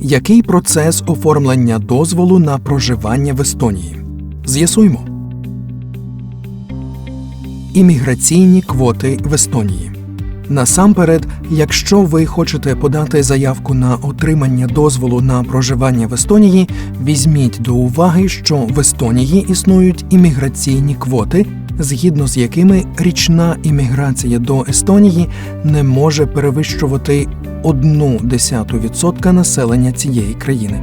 Який процес оформлення дозволу на проживання в Естонії? З'ясуймо. Імміграційні квоти в Естонії. Насамперед, якщо ви хочете подати заявку на отримання дозволу на проживання в Естонії, візьміть до уваги, що в Естонії існують імміграційні квоти, згідно з якими річна імміграція до Естонії не може перевищувати 0,1% населення цієї країни.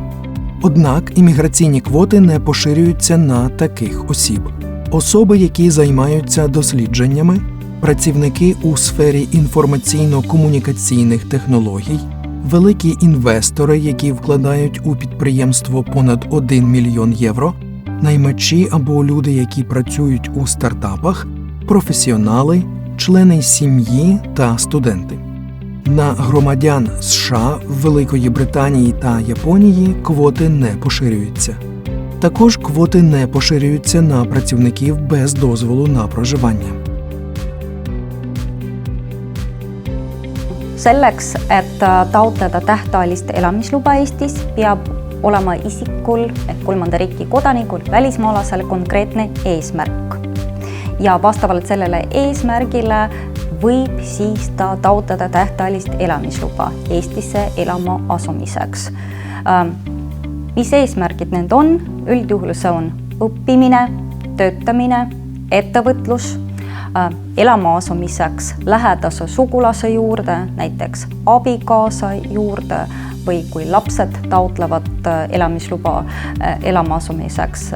Однак імміграційні квоти не поширюються на таких осіб: особи, які займаються дослідженнями, працівники у сфері інформаційно-комунікаційних технологій, великі інвестори, які вкладають у підприємство понад 1 мільйон євро, наймачі або люди, які працюють у стартапах, професіонали, члени сім'ї та студенти. На громадян США, Великої Британії та Японії квоти не поширюються. Також квоти не поширюються на працівників без дозволу на проживання. selleks, et äh, taotleda tähtajalist elamisluba Eestis, peab olema isikul ehk kolmanda riigi kodanikul, välismaalasel konkreetne eesmärk. ja vastavalt sellele eesmärgile võib siis ta taotleda tähtajalist elamisluba Eestisse elama asumiseks. mis eesmärgid need on? üldjuhul see on õppimine, töötamine, ettevõtlus elama asumiseks lähedase sugulase juurde, näiteks abikaasa juurde või kui lapsed taotlevad elamisluba elama asumiseks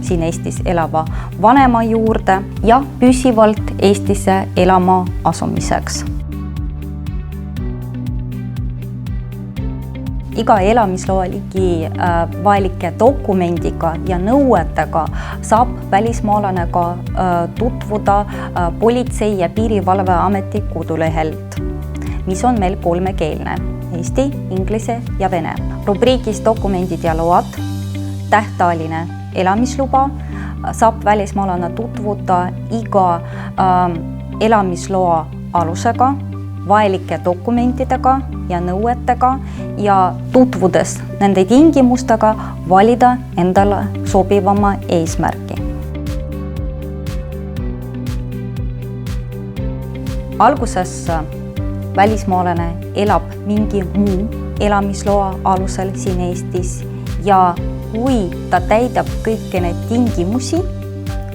siin Eestis elava vanema juurde ja püsivalt Eestisse elama asumiseks. iga elamisloa ligi vajalike dokumendiga ja nõuetega saab välismaalane ka tutvuda Politsei- ja Piirivalveameti kodulehelt, mis on meil kolmekeelne eesti, inglise ja vene. rubriigis Dokumendid ja load, tähtajaline elamisluba, saab välismaalane tutvuda iga äh, elamisloa alusega, vajalike dokumentidega ja nõuetega ja tutvudes nende tingimustega valida endale sobivama eesmärgi. alguses välismaalane elab mingi muu elamisloa alusel siin Eestis ja kui ta täidab kõiki neid tingimusi,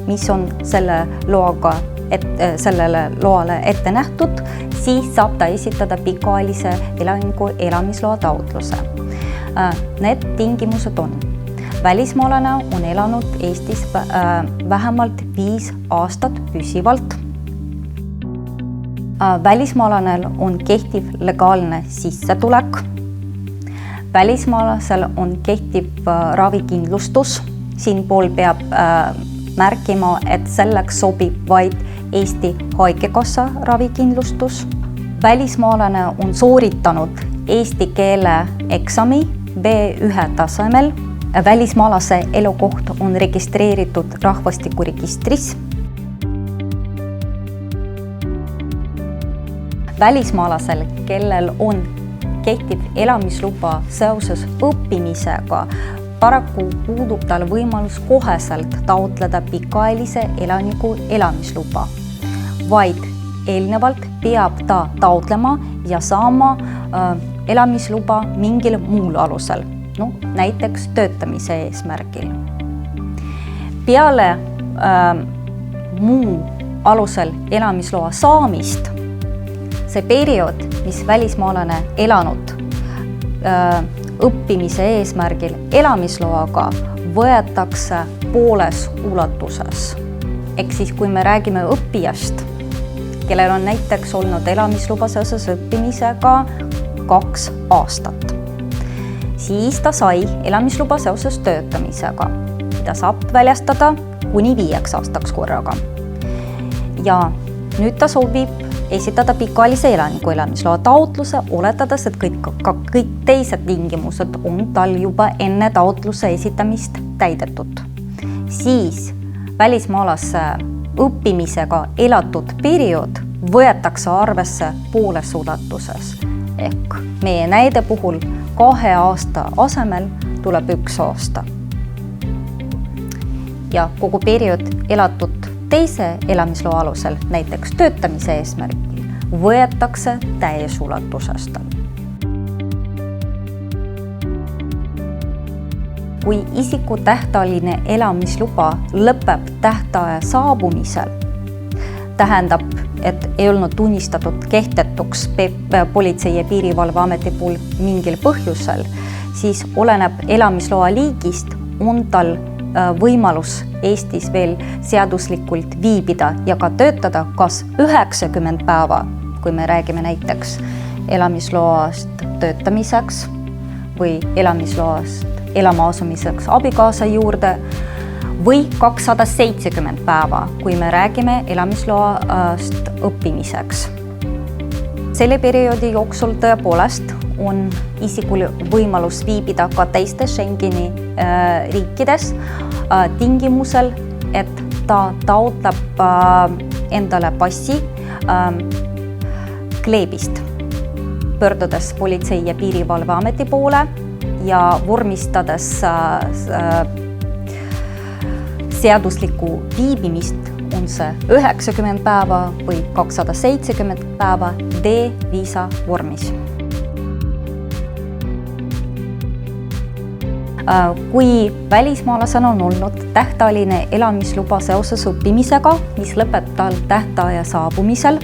mis on selle loaga, et sellele loale ette nähtud, siis saab ta esitada pikaajalise elaniku elamisloa taotluse. Need tingimused on välismaalane on elanud Eestis vähemalt viis aastat püsivalt välismaalasel on kehtiv legaalne sissetulek. välismaalasel on kehtiv ravikindlustus, siinpool peab äh, märkima, et selleks sobib vaid Eesti Haigekassa ravikindlustus. välismaalane on sooritanud eesti keele eksami B1 tasemel. välismaalase elukoht on registreeritud rahvastikuregistris välismaalasel, kellel on kehtiv elamisluba seoses õppimisega, paraku puudub tal võimalus koheselt taotleda pikaajalise elaniku elamisluba, vaid eelnevalt peab ta taotlema ja saama äh, elamisluba mingil muul alusel, noh näiteks töötamise eesmärgil. peale äh, muu alusel elamisloa saamist see periood, mis välismaalane elanud öö, õppimise eesmärgil elamisloaga, võetakse pooles ulatuses. ehk siis, kui me räägime õppijast, kellel on näiteks olnud elamisluba seoses õppimisega kaks aastat, siis ta sai elamisluba seoses töötamisega, mida saab väljastada kuni viieks aastaks korraga. ja nüüd ta sobib esitada pikaajalise elaniku elamisloa taotluse, oletades, et kõik, ka kõik teised tingimused on tal juba enne taotluse esitamist täidetud. siis välismaalase õppimisega elatud periood võetakse arvesse pooles ulatuses ehk meie näide puhul kahe aasta asemel tuleb üks aasta. ja kogu periood elatud teise elamisloa alusel, näiteks töötamise eesmärgil, võetakse täies ulatuses tal. kui isiku tähtajaline elamisluba lõpeb tähtaja saabumisel, tähendab, et ei olnud tunnistatud kehtetuks Politsei- ja Piirivalveameti poolt mingil põhjusel, siis oleneb elamisloa liigist, on tal võimalus Eestis veel seaduslikult viibida ja ka töötada kas üheksakümmend päeva, kui me räägime näiteks elamisloast töötamiseks või elamisloast elama asumiseks abikaasa juurde või kakssada seitsekümmend päeva, kui me räägime elamisloast õppimiseks. selle perioodi jooksul tõepoolest on isikul võimalus viibida ka teistes Schengeni äh, riikides äh, tingimusel, et ta taotleb äh, endale passi kleebist, pöördudes Politsei- ja Piirivalveameti poole ja vormistades seaduslikku viibimist, on see üheksakümmend päeva või kakssada seitsekümmend päeva D-viisa vormis. Kui välismaalasel on olnud tähtajaline elamisluba seoses õppimisega, mis lõpeb tal tähtaja saabumisel,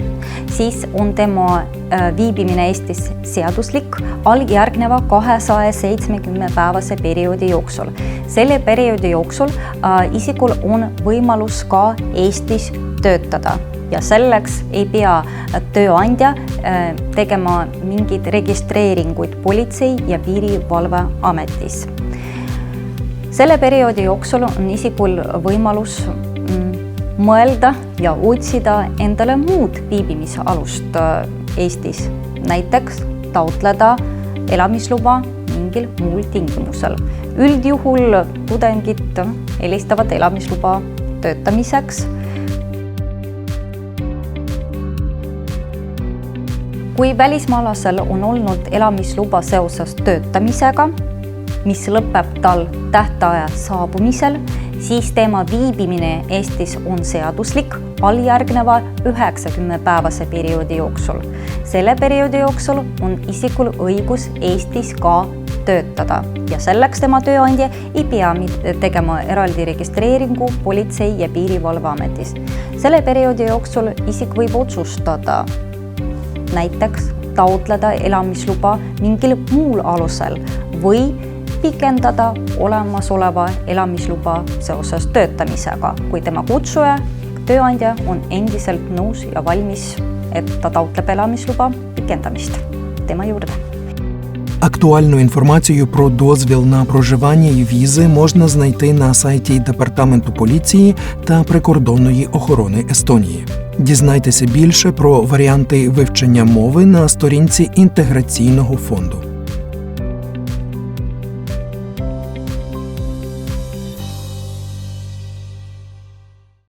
siis on tema äh, viibimine Eestis seaduslik alljärgneva kahesaja seitsmekümne päevase perioodi jooksul. selle perioodi jooksul äh, isikul on võimalus ka Eestis töötada ja selleks ei pea tööandja äh, tegema mingeid registreeringuid Politsei- ja Piirivalveametis. Selle perioodi jooksul on isikul võimalus mm, mõelda ja otsida endale muud viibimisalust äh, Eestis, näiteks taotleda elamisluba mingil muul tingimusel. üldjuhul tudengid eelistavad elamisluba töötamiseks kui välismaalasel on olnud elamisluba seoses töötamisega, mis lõpeb tal tähtaja saabumisel, siis tema viibimine Eestis on seaduslik alljärgneva üheksakümne päevase perioodi jooksul. selle perioodi jooksul on isikul õigus Eestis ka töötada ja selleks tema tööandja ei pea tegema eraldi registreeringu Politsei- ja Piirivalveametis. selle perioodi jooksul isik võib otsustada näiteks taotleda elamisluba mingil muul alusel või pikendada olemasoleva elamisluba seoses töötamisega, kui tema kutsuja, tööandja on endiselt nõus ja valmis, et ta taotleb elamisluba pikendamist tema juurde. Актуальну інформацію про дозвіл на проживання і візи можна знайти на сайті Департаменту поліції та прикордонної охорони Естонії. Дізнайтеся більше про варіанти вивчення мови на сторінці інтеграційного фонду.